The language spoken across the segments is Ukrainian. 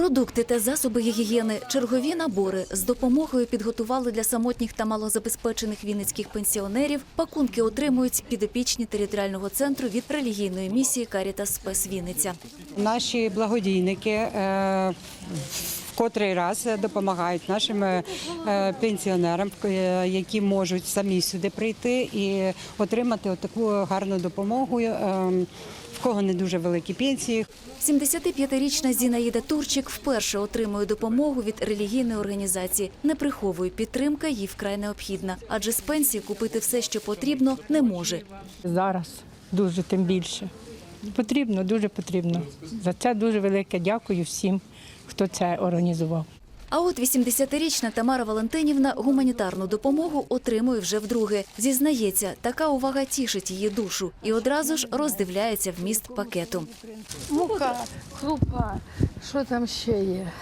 Продукти та засоби гігієни, чергові набори з допомогою підготували для самотніх та малозабезпечених вінницьких пенсіонерів. Пакунки отримують підопічні територіального центру від релігійної місії Карітас Спес Вінниця. Наші благодійники е, котрий раз допомагають нашим е, пенсіонерам, е, які можуть самі сюди прийти і отримати таку гарну допомогу. е, В кого не дуже великі пенсії, 75-річна Зінаїда Турчик вперше отримує допомогу від релігійної організації. Не приховує підтримка, їй вкрай необхідна, адже з пенсії купити все, що потрібно, не може. Зараз дуже тим більше. Потрібно, дуже потрібно. За це дуже велике дякую всім, хто це організував. А от 80-річна Тамара Валентинівна гуманітарну допомогу отримує вже вдруге. Зізнається, така увага тішить її душу і одразу ж роздивляється вміст пакету. Мука, крупа, що там ще є?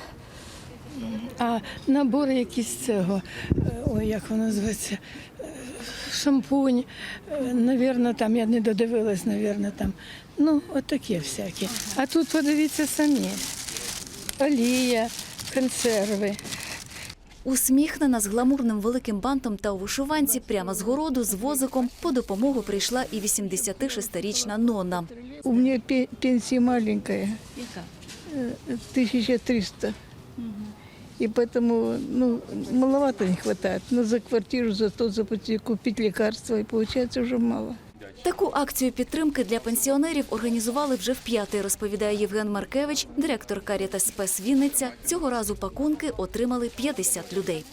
А набори якісь цього, е, ой, як воно зветься, е, шампунь, е, навірно, там, я не додивилась, навірно, там. Ну, от таке всяке. А тут подивіться самі. Олія, консерви. Усміхнена з гламурним великим бантом та у вишиванці прямо з городу з возиком по допомогу прийшла і 86-річна Нонна. У меня пе- пенсия маленькая. Э, 1300. И поэтому ну, маловато не хватает. Но за квартиру, зато заплатить, купить лекарства, и получается уже мало. Таку акцію підтримки для пенсіонерів організували вже в п'ятий, розповідає Євген Маркевич, директор Карітас Спес Вінниця. Цього разу пакунки отримали 50 людей.